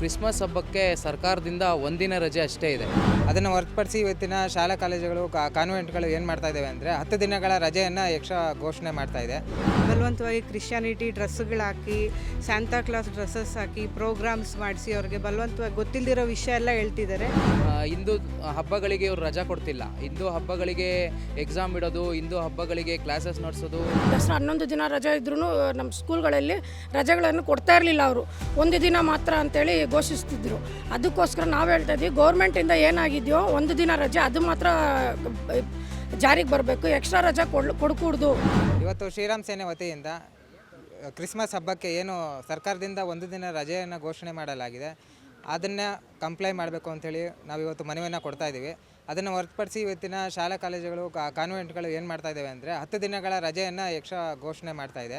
Christmas ಹಬ್ಬಕ್ಕೆ ಸರ್ಕಾರದಿಂದ ಒಂದಿನ ರಜೆ ಅಷ್ಟೇ ಇದೆ. ಅದನ್ನು ಹೊರತುಪಡಿಸಿ ಇವತ್ತಿನ ಶಾಲಾ ಕಾಲೇಜುಗಳು ಕಾ- ಕಾನ್ವೆಂಟ್ಗಳು ಏನು ಮಾಡ್ತಾ ಇದ್ದಾವೆ ಅಂದರೆ ಹತ್ತು ದಿನಗಳ ರಜೆಯನ್ನು ಯಕ್ಷ ಘೋಷಣೆ ಮಾಡ್ತಾ ಇದೆ. ಬಲವಂತವಾಗಿ ಕ್ರಿಶ್ಚಿಯಾನಿಟಿ ಡ್ರೆಸ್ಗಳಾಕಿ ಹಾಕಿ ಸ್ಯಾಂತಾ ಕ್ಲಾಸ್ ಡ್ರೆಸ್ಸಸ್ ಹಾಕಿ ಪ್ರೋಗ್ರಾಮ್ಸ್ ಮಾಡಿಸಿ ಅವ್ರಿಗೆ ಬಲವಂತವಾಗಿ ಗೊತ್ತಿಲ್ಲದಿರೋ ವಿಷಯ ಎಲ್ಲ ಹೇಳ್ತಿದ್ದಾರೆ. ಆ, ಹಿಂದೂ ಹಬ್ಬಗಳಿಗೆ ಇವ್ರು ರಜಾ ಕೊಡ್ತಿಲ್ಲ. ಹಿಂದೂ ಹಬ್ಬಗಳಿಗೆ ಎಕ್ಸಾಮ್ ಇಡೋದು ಹಿಂದೂ ಹಬ್ಬಗಳಿಗೆ ಕ್ಲಾಸಸ್ ನಡೆಸೋದು. ದಸರಾ ಹನ್ನೊಂದು ದಿನ ರಜೆ ಇದ್ರೂ ನಮ್ಮ ಸ್ಕೂಲ್ಗಳಲ್ಲಿ ರಜೆಗಳನ್ನು ಕೊಡ್ತಾ ಇರಲಿಲ್ಲ ಅವರು. ಒಂದು ದಿನ ಮಾತ್ರ ಅಂತೇಳಿ ಘೋಷಿಸ್ತಿದ್ರು. ಅದಕ್ಕೋಸ್ಕರ ನಾವು ಹೇಳ್ತಾ ಇದ್ವಿ ಗೌರ್ಮೆಂಟಿಂದ ಏನಾಗಿದೆಯೋ ಒಂದು ದಿನ ರಜೆ, ಅದು ಮಾತ್ರ ಜಾರಿಗೆ ಬರಬೇಕು ಎಕ್ಸ್ಟ್ರಾ ರಜೆ ಕೊಡ್ ಕೊಡ್ಕೂಡ್ದು. ಇವತ್ತು ಶ್ರೀರಾಮ್ ಸೇನೆ ವತಿಯಿಂದ ಕ್ರಿಸ್ಮಸ್ ಹಬ್ಬಕ್ಕೆ ಏನು ಸರ್ಕಾರದಿಂದ ಒಂದು ದಿನ ರಜೆಯನ್ನು ಘೋಷಣೆ ಮಾಡಲಾಗಿದೆ. ಅದನ್ನು ಕಂಪ್ಲೈ ಮಾಡಬೇಕು ಅಂಥೇಳಿ ನಾವು ಇವತ್ತು ಮನವಿಯನ್ನು ಕೊಡ್ತಾ ಇದ್ದೀವಿ. ಅದನ್ನು ಹೊರತುಪಡಿಸಿ ಇವತ್ತಿನ ಶಾಲಾ ಕಾಲೇಜುಗಳು ಕಾನ್ವೆಂಟ್ಗಳು ಏನು ಮಾಡ್ತಾ ಇದ್ದಾವೆ ಅಂದರೆ, ಹತ್ತು ದಿನಗಳ ರಜೆಯನ್ನು ಎಕ್ಸ್ಟ್ರಾ ಘೋಷಣೆ ಮಾಡ್ತಾ ಇದೆ.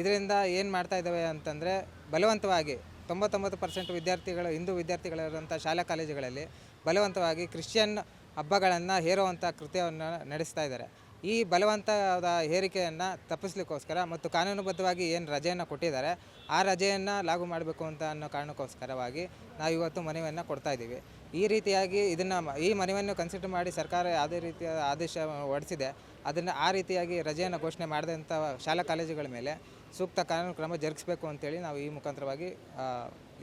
ಇದರಿಂದ ಏನು ಮಾಡ್ತಾ ಇದ್ದಾವೆ ಅಂತಂದರೆ, ಬಲವಂತವಾಗಿ ತೊಂಬತ್ತೊಂಬತ್ತು ಪರ್ಸೆಂಟ್ ವಿದ್ಯಾರ್ಥಿಗಳು, ಹಿಂದೂ ವಿದ್ಯಾರ್ಥಿಗಳಿರುವಂಥ ಶಾಲಾ ಕಾಲೇಜುಗಳಲ್ಲಿ ಬಲವಂತವಾಗಿ ಕ್ರಿಶ್ಚಿಯನ್ ಹಬ್ಬಗಳನ್ನು ಹೇರುವಂಥ ಕೃತ್ಯವನ್ನು ನಡೆಸ್ತಾ ಇದ್ದಾರೆ. ಈ ಬಲವಂತದ ಹೇರಿಕೆಯನ್ನು ತಪ್ಪಿಸ್ಲಿಕ್ಕೋಸ್ಕರ ಮತ್ತು ಕಾನೂನುಬದ್ಧವಾಗಿ ಏನು ರಜೆಯನ್ನು ಕೊಟ್ಟಿದ್ದಾರೆ, ಆ ರಜೆಯನ್ನು ಲಾಗು ಮಾಡಬೇಕು ಅಂತ ಅನ್ನೋ ಕಾರಣಕ್ಕೋಸ್ಕರವಾಗಿ ನಾವು ಇವತ್ತು ಮನವಿಯನ್ನು ಕೊಡ್ತಾ ಇದ್ದೀವಿ. ಈ ರೀತಿಯಾಗಿ ಇದನ್ನು ಈ ಮನವಿಯನ್ನು ಕನ್ಸಿಡರ್ ಮಾಡಿ ಸರ್ಕಾರ ಯಾವುದೇ ರೀತಿಯ ಆದೇಶ ಹೊರಡಿಸಿದೆ, ಅದನ್ನು ಆ ರೀತಿಯಾಗಿ ರಜೆಯನ್ನು ಘೋಷಣೆ ಮಾಡಿದಂಥ ಶಾಲಾ ಕಾಲೇಜುಗಳ ಮೇಲೆ ಸೂಕ್ತ ಕಾನೂನು ಕ್ರಮ ಜರುಗಿಸಬೇಕು ಅಂತೇಳಿ ನಾವು ಈ ಮುಖಾಂತರವಾಗಿ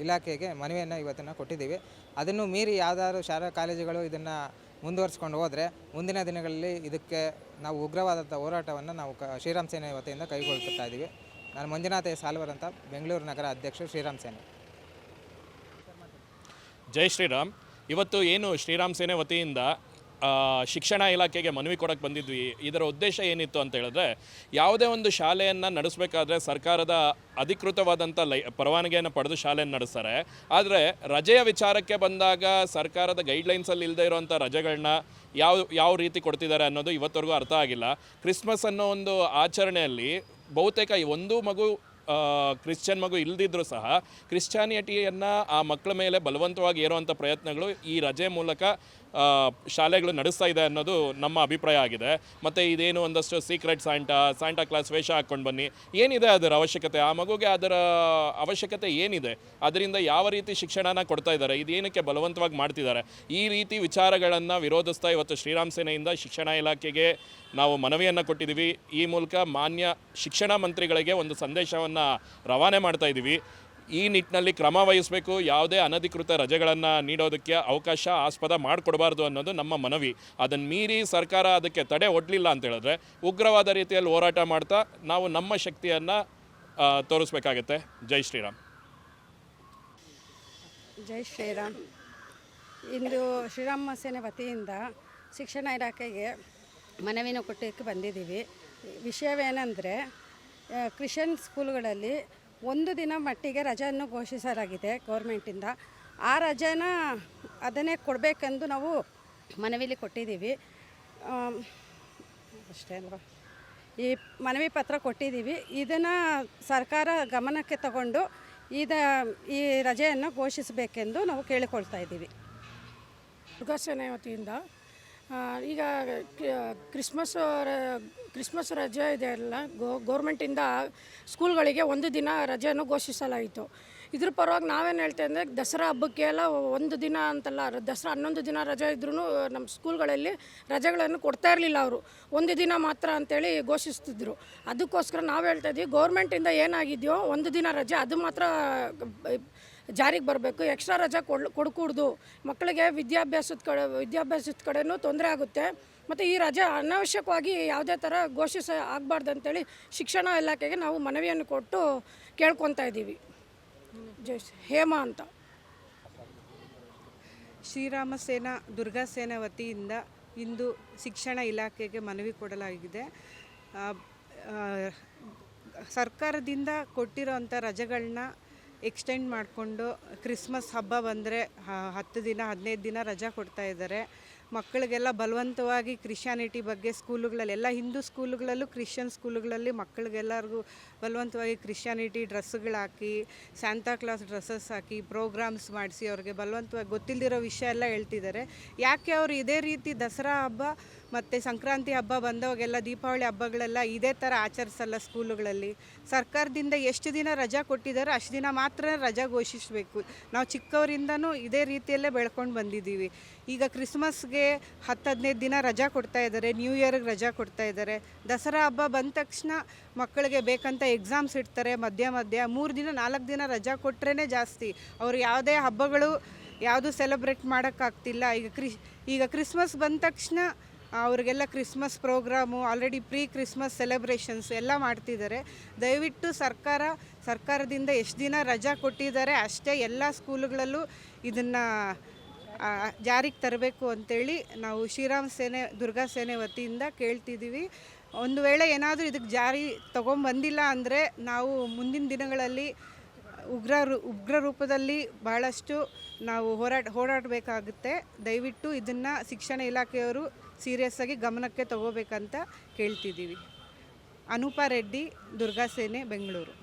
ಇಲಾಖೆಗೆ ಮನವಿಯನ್ನು ಇವತ್ತನ್ನು ಕೊಟ್ಟಿದ್ದೀವಿ. ಅದನ್ನು ಮೀರಿ ಯಾವ್ದಾದ್ರು ಶಾಲಾ ಕಾಲೇಜುಗಳು ಇದನ್ನು ಮುಂದುವರಿಸ್ಕೊಂಡು ಹೋದರೆ ಮುಂದಿನ ದಿನಗಳಲ್ಲಿ ಇದಕ್ಕೆ ನಾವು ಉಗ್ರವಾದಂಥ ಹೋರಾಟವನ್ನು ನಾವು ಕ, ಶ್ರೀರಾಮ್ ಸೇನೆ ವತಿಯಿಂದ ಕೈಗೊಳ್ತಾ ಇದ್ದೀವಿ. ನಾನು ಮಂಜುನಾಥ ಸಾಲ್ವರ್ ಅಂತ ಬೆಂಗಳೂರು ನಗರ ಅಧ್ಯಕ್ಷ ಶ್ರೀರಾಮ್ ಸೇನೆ. ಜೈ ಶ್ರೀರಾಮ್. ಇವತ್ತು ಏನು ಶ್ರೀರಾಮ್ ಸೇನೆ ವತಿಯಿಂದ ಶಿಕ್ಷಣ ಇಲಾಖೆಗೆ ಮನವಿ ಕೊಡಕ್ಕೆ ಬಂದಿದ್ವಿ. ಇದರ ಉದ್ದೇಶ ಏನಿತ್ತು ಅಂತ ಹೇಳಿದ್ರೆ, ಯಾವುದೇ ಒಂದು ಶಾಲೆಯನ್ನು ನಡೆಸಬೇಕಾದ್ರೆ ಸರ್ಕಾರದ ಅಧಿಕೃತವಾದಂಥ ಲೈ, ಪರವಾನಗಿಯನ್ನು ಪಡೆದು ಶಾಲೆಯನ್ನು ನಡೆಸ್ತಾರೆ. ಆದರೆ ರಜೆಯ ವಿಚಾರಕ್ಕೆ ಬಂದಾಗ ಸರ್ಕಾರದ ಗೈಡ್ಲೈನ್ಸಲ್ಲಿ ಇಲ್ಲದೆ ಇರುವಂಥ ರಜೆಗಳನ್ನ ಯಾವ ಯಾವ ರೀತಿ ಕೊಡ್ತಿದ್ದಾರೆ ಅನ್ನೋದು ಇವತ್ತವರೆಗೂ ಅರ್ಥ ಆಗಿಲ್ಲ. ಕ್ರಿಸ್ಮಸ್ ಅನ್ನೋ ಒಂದು ಆಚರಣೆಯಲ್ಲಿ ಬಹುತೇಕ ಒಂದು ಮಗು ಕ್ರಿಶ್ಚಿಯನ್ ಮಗು ಇಲ್ಲದಿದ್ದರೂ ಸಹ ಕ್ರಿಶ್ಚಾನಿಟಿಯನ್ನು ಆ ಮಕ್ಕಳ ಮೇಲೆ ಬಲವಂತವಾಗಿ ಏರುವಂಥ ಪ್ರಯತ್ನಗಳು ಈ ರಜೆ ಮೂಲಕ ಶಾಲೆಗಳು ನಡೆಸ್ತಾ ಇದೆ ಅನ್ನೋದು ನಮ್ಮ ಅಭಿಪ್ರಾಯ ಆಗಿದೆ. ಮತ್ತು ಇದೇನು ಒಂದಷ್ಟು ಸೀಕ್ರೆಟ್ ಸ್ಯಾಂಟಾ ಸ್ಯಾಂಟಾ ಕ್ಲಾಸ್ ವೇಷ ಹಾಕ್ಕೊಂಡು ಬನ್ನಿ. ಏನಿದೆ ಅದರ ಅವಶ್ಯಕತೆ? ಆ ಮಗುಗೆ ಅದರ ಅವಶ್ಯಕತೆ ಏನಿದೆ? ಅದರಿಂದ ಯಾವ ರೀತಿ ಶಿಕ್ಷಣನ ಕೊಡ್ತಾ ಇದ್ದಾರೆ? ಇದೇನಕ್ಕೆ ಬಲವಂತವಾಗಿ ಮಾಡ್ತಿದ್ದಾರೆ? ಈ ರೀತಿ ವಿಚಾರಗಳನ್ನು ವಿರೋಧಿಸ್ತಾ ಇವತ್ತು ಶ್ರೀರಾಮ್ ಸೇನೆಯಿಂದ ಶಿಕ್ಷಣ ಇಲಾಖೆಗೆ ನಾವು ಮನವಿಯನ್ನು ಕೊಟ್ಟಿದ್ದೀವಿ. ಈ ಮೂಲಕ ಮಾನ್ಯ ಶಿಕ್ಷಣ ಮಂತ್ರಿಗಳಿಗೆ ಒಂದು ಸಂದೇಶವನ್ನು ರವಾನೆ ಮಾಡ್ತಾ ಇದ್ದೀವಿ. ಈ ನಿಟ್ಟಿನಲ್ಲಿ ಕ್ರಮ ವಹಿಸಬೇಕು, ಯಾವುದೇ ಅನಧಿಕೃತ ರಜೆಗಳನ್ನು ನೀಡೋದಕ್ಕೆ ಅವಕಾಶ ಆಸ್ಪದ ಮಾಡಿಕೊಡಬಾರ್ದು ಅನ್ನೋದು ನಮ್ಮ ಮನವಿ. ಅದನ್ನು ಮೀರಿ ಸರ್ಕಾರ ಅದಕ್ಕೆ ತಡೆ ಒಡ್ಲಿಲ್ಲ ಅಂತ ಹೇಳಿದ್ರೆ ಉಗ್ರವಾದ ರೀತಿಯಲ್ಲಿ ಹೋರಾಟ ಮಾಡ್ತಾ ನಾವು ನಮ್ಮ ಶಕ್ತಿಯನ್ನು ತೋರಿಸ್ಬೇಕಾಗತ್ತೆ. ಜೈ ಶ್ರೀರಾಮ್. ಜೈ ಶ್ರೀರಾಮ್. ಇಂದು ಶ್ರೀರಾಮ ಸೇನೆ ವತಿಯಿಂದ ಶಿಕ್ಷಣ ಇಲಾಖೆಗೆ ಮನವಿನ ಕೊಟ್ಟಕ್ಕೆ ಬಂದಿದ್ದೀವಿ. ವಿಷಯವೇನೆಂದರೆ ಕ್ರಿಶ್ಚಿಯನ್ ಸ್ಕೂಲ್ಗಳಲ್ಲಿ ಒಂದು ದಿನ ಮಟ್ಟಿಗೆ ರಜೆಯನ್ನು ಘೋಷಿಸಲಾಗಿದೆ ಗೌರ್ಮೆಂಟಿಂದ. ಆ ರಜೆನ ಅದನ್ನೇ ಕೊಡಬೇಕೆಂದು ನಾವು ಮನವಿಲಿ ಕೊಟ್ಟಿದ್ದೀವಿ. ಅಷ್ಟೇ ಅಲ್ವಾ? ಈ ಮನವಿ ಪತ್ರ ಕೊಟ್ಟಿದ್ದೀವಿ. ಇದನ್ನು ಸರ್ಕಾರ ಗಮನಕ್ಕೆ ತಗೊಂಡು ಇದ, ಈ ರಜೆಯನ್ನು ಘೋಷಿಸಬೇಕೆಂದು ನಾವು ಕೇಳಿಕೊಳ್ತಾ ಇದ್ದೀವಿ. ವತಿಯಿಂದ ಈಗ ಕ್ರಿಸ್ಮಸ್ ಕ್ರಿಸ್ಮಸ್ ರಜೆ ಇದೆ ಅಲ್ಲ ಗೌರ್ಮೆಂಟಿಂದ ಸ್ಕೂಲ್ಗಳಿಗೆ ಒಂದು ದಿನ ರಜೆಯನ್ನು ಘೋಷಿಸಲಾಯಿತು. ಇದ್ರ ಪರವಾಗಿ ನಾವೇನು ಹೇಳ್ತೇವೆ ಅಂದರೆ ದಸರಾ ಹಬ್ಬಕ್ಕೆ ಎಲ್ಲ ಒಂದು ದಿನ ಅಂತಲ್ಲ ದಸರಾ ಹನ್ನೊಂದು ದಿನ ರಜೆ ಇದ್ರೂ ನಮ್ಮ ಸ್ಕೂಲ್ಗಳಲ್ಲಿ ರಜೆಗಳನ್ನು ಕೊಡ್ತಾ ಇರಲಿಲ್ಲ ಅವರು. ಒಂದು ದಿನ ಮಾತ್ರ ಅಂತೇಳಿ ಘೋಷಿಸ್ತಿದ್ರು. ಅದಕ್ಕೋಸ್ಕರ ನಾವು ಹೇಳ್ತಾ ಇದ್ವಿ, ಗೌರ್ಮೆಂಟಿಂದ ಏನಾಗಿದೆಯೋ ಒಂದು ದಿನ ರಜೆ, ಅದು ಮಾತ್ರ ಜಾರಿಗೆ ಬರಬೇಕು. ಎಕ್ಸ್ಟ್ರಾ ರಜೆ ಕೊಡ್, ಕೊಡ್ಕೂಡ್ದು. ಮಕ್ಕಳಿಗೆ ವಿದ್ಯಾಭ್ಯಾಸದ ಕಡೆ, ವಿದ್ಯಾಭ್ಯಾಸದ ಕಡೆನೂ ತೊಂದರೆ ಆಗುತ್ತೆ. ಮತ್ತು ಈ ರಜೆ ಅನಾವಶ್ಯಕವಾಗಿ ಯಾವುದೇ ಥರ ಘೋಷಿಸ, ಆಗಬಾರ್ದು ಅಂತೇಳಿ ಶಿಕ್ಷಣ ಇಲಾಖೆಗೆ ನಾವು ಮನವಿಯನ್ನು ಕೊಟ್ಟು ಕೇಳ್ಕೊತಾ ಇದ್ದೀವಿ. ಜೈ ಹೇಮಾ ಅಂತ. ಶ್ರೀರಾಮ ಸೇನಾ, ದುರ್ಗಾ ಸೇನಾ ವತಿಯಿಂದ ಇಂದು ಶಿಕ್ಷಣ ಇಲಾಖೆಗೆ ಮನವಿ ಕೊಡಲಾಗಿದೆ. ಸರ್ಕಾರದಿಂದ ಕೊಟ್ಟಿರೋಂಥ ರಜೆಗಳನ್ನ ಎಕ್ಸ್ಟೆಂಡ್ ಮಾಡಿಕೊಂಡು ಕ್ರಿಸ್ಮಸ್ ಹಬ್ಬ ಬಂದರೆ ಹತ್ತು ದಿನ, ಹದಿನೈದು ದಿನ ರಜಾ ಕೊಡ್ತಾ ಇದ್ದಾರೆ. ಮಕ್ಕಳಿಗೆಲ್ಲ ಬಲವಂತವಾಗಿ ಕ್ರಿಶ್ಚಾನಿಟಿ ಬಗ್ಗೆ ಸ್ಕೂಲುಗಳಲ್ಲಿ, ಎಲ್ಲ ಹಿಂದೂ ಸ್ಕೂಲುಗಳಲ್ಲೂ ಕ್ರಿಶ್ಚಿಯನ್ ಸ್ಕೂಲುಗಳಲ್ಲಿ ಮಕ್ಕಳಿಗೆಲ್ಲರಿಗೂ ಬಲವಂತವಾಗಿ ಕ್ರಿಶ್ಚಾನಿಟಿ ಡ್ರೆಸ್ಸುಗಳಾಕಿ, ಸ್ಯಾಂತಾ ಕ್ಲಾಸ್ ಡ್ರೆಸ್ಸಸ್ ಹಾಕಿ, ಪ್ರೋಗ್ರಾಮ್ಸ್ ಮಾಡಿಸಿ ಅವ್ರಿಗೆ ಬಲವಂತವಾಗಿ ಗೊತ್ತಿಲ್ಲದಿರೋ ವಿಷಯ ಎಲ್ಲ ಹೇಳ್ತಿದ್ದಾರೆ. ಯಾಕೆ ಅವರು ಇದೇ ರೀತಿ ದಸರಾ ಹಬ್ಬ ಮತ್ತು ಸಂಕ್ರಾಂತಿ ಹಬ್ಬ ಬಂದವಾಗೆಲ್ಲ, ದೀಪಾವಳಿ ಹಬ್ಬಗಳೆಲ್ಲ ಇದೇ ಥರ ಆಚರಿಸಲ್ಲ ಸ್ಕೂಲುಗಳಲ್ಲಿ? ಸರ್ಕಾರದಿಂದ ಎಷ್ಟು ದಿನ ರಜಾ ಕೊಟ್ಟಿದ್ದಾರೆ ಅಷ್ಟು ದಿನ ಮಾತ್ರ ರಜಾ ಘೋಷಿಸಬೇಕು. ನಾವು ಚಿಕ್ಕವರಿಂದನೂ ಇದೇ ರೀತಿಯಲ್ಲೇ ಬೆಳ್ಕೊಂಡು ಬಂದಿದ್ದೀವಿ. ಈಗ ಕ್ರಿಸ್ಮಸ್ಗೆ ಹತ್ತು ಹದಿನೈದು ದಿನ ರಜಾ ಕೊಡ್ತಾ ಇದ್ದಾರೆ ನ್ಯೂ ಇಯರ್ಗೆ ರಜಾ ಕೊಡ್ತಾ ಇದ್ದಾರೆ. ದಸರಾ ಹಬ್ಬ ಬಂದ ತಕ್ಷಣ ಮಕ್ಕಳಿಗೆ ಬೇಕಂತ ಎಕ್ಸಾಮ್ಸ್ ಇಡ್ತಾರೆ, ಮಧ್ಯ ಮಧ್ಯ ಮೂರು ದಿನ, ನಾಲ್ಕು ದಿನ ರಜಾ ಕೊಟ್ರೇ ಜಾಸ್ತಿ. ಅವರು ಯಾವುದೇ ಹಬ್ಬಗಳು ಯಾವುದು ಸೆಲೆಬ್ರೇಟ್ ಮಾಡೋಕ್ಕಾಗ್ತಿಲ್ಲ. ಈಗ ಕ್ರಿ, ಈಗ ಕ್ರಿಸ್ಮಸ್ ಬಂದ ತಕ್ಷಣ ಅವ್ರಿಗೆಲ್ಲ Christmas programme already pre Christmas celebrations ಎಲ್ಲ ಮಾಡ್ತಿದ್ದಾರೆ. ದಯವಿಟ್ಟು ಸರ್ಕಾರ, ಸರ್ಕಾರದಿಂದ ಎಷ್ಟು ದಿನ ರಜಾ ಕೊಟ್ಟಿದ್ದಾರೆ ಅಷ್ಟೇ ಎಲ್ಲ ಸ್ಕೂಲುಗಳಲ್ಲೂ ಇದನ್ನು ಜಾರಿಗೆ ತರಬೇಕು ಅಂತೇಳಿ ನಾವು ಶ್ರೀರಾಮ್ ಸೇನೆ, ದುರ್ಗಾ ಸೇನೆ ವತಿಯಿಂದ ಕೇಳ್ತಿದ್ದೀವಿ. ಒಂದು ವೇಳೆ ಏನಾದರೂ ಇದಕ್ಕೆ ಜಾರಿ ತೊಗೊಂಬಂದಿಲ್ಲ ಅಂದರೆ ನಾವು ಮುಂದಿನ ದಿನಗಳಲ್ಲಿ ಉಗ್ರ ಉಗ್ರ ರೂಪದಲ್ಲಿ ಭಾಳಷ್ಟು ನಾವು ಹೋರಾಟ, ಹೋರಾಡಬೇಕಾಗುತ್ತೆ. ದಯವಿಟ್ಟು ಇದನ್ನು ಶಿಕ್ಷಣ ಇಲಾಖೆಯವರು ಸೀರಿಯಸ್ ಆಗಿ ಗಮನಕ್ಕೆ ತಗೋಬೇಕಂತ ಕೇಳ್ತಿದ್ದೀವಿ. ಅನೂಪಾ ರೆಡ್ಡಿ, ದುರ್ಗಾ ಸೇನೆ, ಬೆಂಗಳೂರು.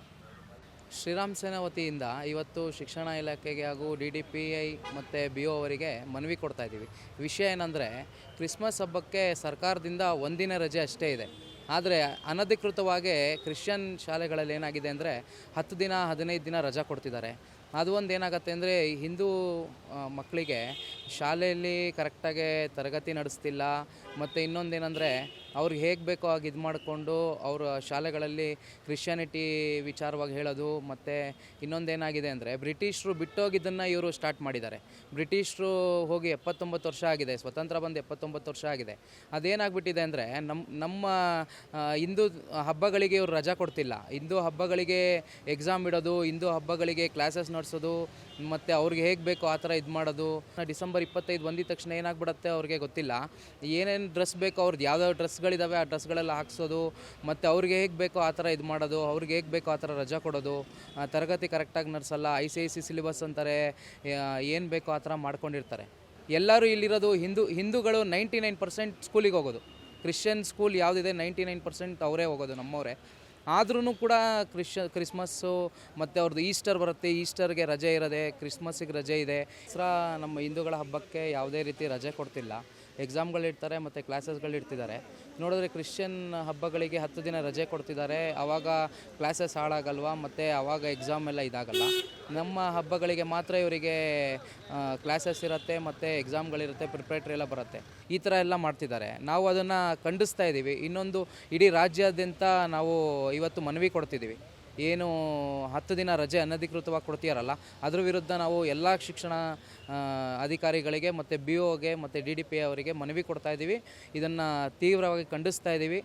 ಶ್ರೀರಾಮ್ ಸೇನಾ ವತಿಯಿಂದ ಇವತ್ತು ಶಿಕ್ಷಣ ಇಲಾಖೆಗೆ ಹಾಗೂ ಡಿ ಡಿ ಪಿ ಐ ಮತ್ತು ಬಿ ಒ ಅವರಿಗೆ ಮನವಿ ಕೊಡ್ತಾ ಇದ್ದೀವಿ. ವಿಷಯ ಏನಂದರೆ, ಕ್ರಿಸ್ಮಸ್ ಹಬ್ಬಕ್ಕೆ ಸರ್ಕಾರದಿಂದ ಒಂದಿನ ರಜೆ ಅಷ್ಟೇ ಇದೆ. ಆದರೆ ಅನಧಿಕೃತವಾಗಿ ಕ್ರಿಶ್ಚಿಯನ್ ಶಾಲೆಗಳಲ್ಲಿ ಏನಾಗಿದೆ ಅಂದರೆ, ಹತ್ತು ದಿನ, ಹದಿನೈದು ದಿನ ರಜಾ ಕೊಡ್ತಿದ್ದಾರೆ. ಅದು ಒಂದು ಏನಾಗುತ್ತೆ ಅಂದರೆ ಹಿಂದೂ ಮಕ್ಕಳಿಗೆ ಶಾಲೆಯಲ್ಲಿ ಕರೆಕ್ಟಾಗಿ ತರಗತಿ ನಡೆಸ್ತಿಲ್ಲ ಮತ್ತು ಇನ್ನೊಂದೇನೆಂದರೆ ಅವ್ರಿಗೆ ಹೇಗೆ ಬೇಕೋ ಹಾಗೆ ಇದು ಮಾಡಿಕೊಂಡು ಅವರ ಶಾಲೆಗಳಲ್ಲಿ ಕ್ರಿಶ್ಚಿಯಾನಿಟಿ ವಿಚಾರವಾಗಿ ಹೇಳೋದು, ಮತ್ತು ಇನ್ನೊಂದೇನಾಗಿದೆ ಅಂದರೆ ಬ್ರಿಟಿಷರು ಬಿಟ್ಟೋಗಿದ್ದನ್ನು ಇವರು ಸ್ಟಾರ್ಟ್ ಮಾಡಿದ್ದಾರೆ. ಬ್ರಿಟಿಷರು ಹೋಗಿ ಎಪ್ಪತ್ತೊಂಬತ್ತು ವರ್ಷ ಆಗಿದೆ, ಸ್ವತಂತ್ರ ಬಂದು ಎಪ್ಪತ್ತೊಂಬತ್ತು ವರ್ಷ ಆಗಿದೆ. ಅದೇನಾಗ್ಬಿಟ್ಟಿದೆ ಅಂದರೆ ನಮ್ಮ ನಮ್ಮ ಹಿಂದೂ ಹಬ್ಬಗಳಿಗೆ ಇವರು ರಜಾ ಕೊಡ್ತಿಲ್ಲ. ಹಿಂದೂ ಹಬ್ಬಗಳಿಗೆ ಎಕ್ಸಾಮ್ ಇಡೋದು, ಹಿಂದೂ ಹಬ್ಬಗಳಿಗೆ ಕ್ಲಾಸಸ್ ನಡೆಸೋದು ಮತ್ತು ಅವ್ರಿಗೆ ಹೇಗೆ ಬೇಕೋ ಆ ಥರ ಇದು ಮಾಡೋದು. ಡಿಸೆಂಬರ್ ಇಪ್ಪತ್ತೈದು ಬಂದಿದ ತಕ್ಷಣ ಏನಾಗ್ಬಿಡುತ್ತೆ ಅವ್ರಿಗೆ ಗೊತ್ತಿಲ್ಲ. ಏನೇನು ಡ್ರೆಸ್ ಬೇಕೋ ಅವ್ರದ್ದು ಯಾವ್ಯಾವ ಡ್ರೆಸ್ಗಳಿದ್ದಾವೆ ಆ ಡ್ರೆಸ್ಗಳೆಲ್ಲ ಹಾಕ್ಸೋದು, ಮತ್ತು ಅವ್ರಿಗೆ ಹೇಗೆ ಬೇಕೋ ಆ ಥರ ಇದು ಮಾಡೋದು, ಅವ್ರಿಗೆ ಹೇಗೆ ಬೇಕೋ ಆ ಥರ ರಜಾ ಕೊಡೋದು ತರಗತಿ ಕರೆಕ್ಟಾಗಿ ನಡೆಸಲ್ಲ I C I C syllabus ಅಂತಾರೆ ಏನು ಬೇಕೋ ಆ ಥರ ಮಾಡ್ಕೊಂಡಿರ್ತಾರೆ. ಎಲ್ಲರೂ ಇಲ್ಲಿರೋದು ಹಿಂದೂ, ಹಿಂದೂಗಳು ನೈಂಟಿ ನೈನ್ ಪರ್ಸೆಂಟ್ ಸ್ಕೂಲಿಗೆ ಹೋಗೋದು. ಕ್ರಿಶ್ಚಿಯನ್ ಸ್ಕೂಲ್ ಯಾವುದಿದೆ ನೈಂಟಿ ನೈನ್ ಪರ್ಸೆಂಟ್ ಅವರೇ ಹೋಗೋದು ನಮ್ಮವರೇ. ಆದ್ರೂ ಕೂಡ ಕ್ರಿಶ್ಚ, ಕ್ರಿಸ್ಮಸ್ಸು ಮತ್ತು ಅವ್ರದ್ದು ಈಸ್ಟರ್ ಬರುತ್ತೆ. ಈಸ್ಟರ್ಗೆ ರಜೆ ಇರೋದೆ, ಕ್ರಿಸ್ಮಸ್ಸಿಗೆ ರಜೆ ಇದೆ. ದಸರಾ ನಮ್ಮ ಹಿಂದೂಗಳ ಹಬ್ಬಕ್ಕೆ ಯಾವುದೇ ರೀತಿ ರಜೆ ಕೊಡ್ತಿಲ್ಲ. ಎಕ್ಸಾಮ್ಗಳಿಡ್ತಾರೆ ಮತ್ತು ಕ್ಲಾಸಸ್ಗಳಿಡ್ತಿದ್ದಾರೆ ನೋಡಿದ್ರೆ ಕ್ರಿಶ್ಚಿಯನ್ ಹಬ್ಬಗಳಿಗೆ ಹತ್ತು ದಿನ ರಜೆ ಕೊಡ್ತಿದ್ದಾರೆ. ಆವಾಗ ಕ್ಲಾಸಸ್ ಹಾಳಾಗಲ್ವಾ? ಮತ್ತು ಆವಾಗ ಎಕ್ಸಾಮ್ ಎಲ್ಲ ಇದಾಗಲ್ಲ. ನಮ್ಮ ಹಬ್ಬಗಳಿಗೆ ಮಾತ್ರ ಇವರಿಗೆ ಕ್ಲಾಸಸ್ ಇರುತ್ತೆ, ಮತ್ತು ಎಕ್ಸಾಮ್ಗಳಿರುತ್ತೆ ಪ್ರಿಪ್ರೇಟ್ರಿ ಎಲ್ಲ ಬರುತ್ತೆ. ಈ ಥರ ಎಲ್ಲ ಮಾಡ್ತಿದ್ದಾರೆ. ನಾವು ಅದನ್ನು ಖಂಡಿಸ್ತಾ ಇದ್ದೀವಿ ಇನ್ನೊಂದು ಇಡೀ ರಾಜ್ಯಾದ್ಯಂತ ನಾವು ಇವತ್ತು ಮನವಿ ಕೊಡ್ತಿದ್ದೀವಿ ಏನು ಹತ್ತು ದಿನ ರಜೆ ಅನಧಿಕೃತವಾಗಿ ಕೊಡ್ತೀಯಾರಲ್ಲ, ಅದ್ರ ವಿರುದ್ಧ ನಾವು ಎಲ್ಲ ಶಿಕ್ಷಣ ಅಧಿಕಾರಿಗಳಿಗೆ ಮತ್ತು ಬಿ ಒಗೆ ಮತ್ತು ಡಿ ಡಿ ಪಿ ಅವರಿಗೆ ಮನವಿ ಕೊಡ್ತಾ ಇದ್ದೀವಿ. ಇದನ್ನು ತೀವ್ರವಾಗಿ ಖಂಡಿಸ್ತಾ ಇದ್ದೀವಿ.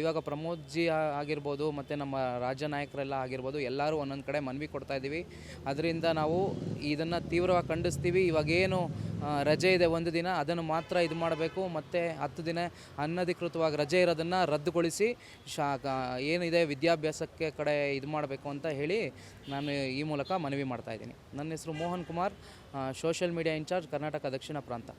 ಇವಾಗ ಪ್ರಮೋದ್ ಜಿ ಆಗಿರ್ಬೋದು ಮತ್ತು ನಮ್ಮ ರಾಜ್ಯ ನಾಯಕರೆಲ್ಲ ಆಗಿರ್ಬೋದು ಎಲ್ಲರೂ ಒಂದೊಂದು ಕಡೆ ಮನವಿ ಕೊಡ್ತಾ ಇದ್ದೀವಿ. ಅದರಿಂದ ನಾವು ಇದನ್ನು ತೀವ್ರವಾಗಿ ಖಂಡಿಸ್ತೀವಿ. ಇವಾಗೇನು ರಜೆ ಇದೆ ಒಂದು ದಿನ, ಅದನ್ನು ಮಾತ್ರ ಇದು ಮಾಡಬೇಕು. ಮತ್ತು ಹತ್ತು ದಿನ ಅನಧಿಕೃತವಾಗಿ ರಜೆ ಇರೋದನ್ನು ರದ್ದುಗೊಳಿಸಿ ಶಾ ಏನಿದೆ ವಿದ್ಯಾಭ್ಯಾಸಕ್ಕೆ ಕಡೆ ಇದು ಮಾಡಬೇಕು ಅಂತ ಹೇಳಿ ನಾನು ಈ ಮೂಲಕ ಮನವಿ ಮಾಡ್ತಾ ಇದ್ದೀನಿ. ನನ್ನ ಹೆಸರು Mohan Kumar social media in charge Karnataka Dakshina ಪ್ರಾಂತ.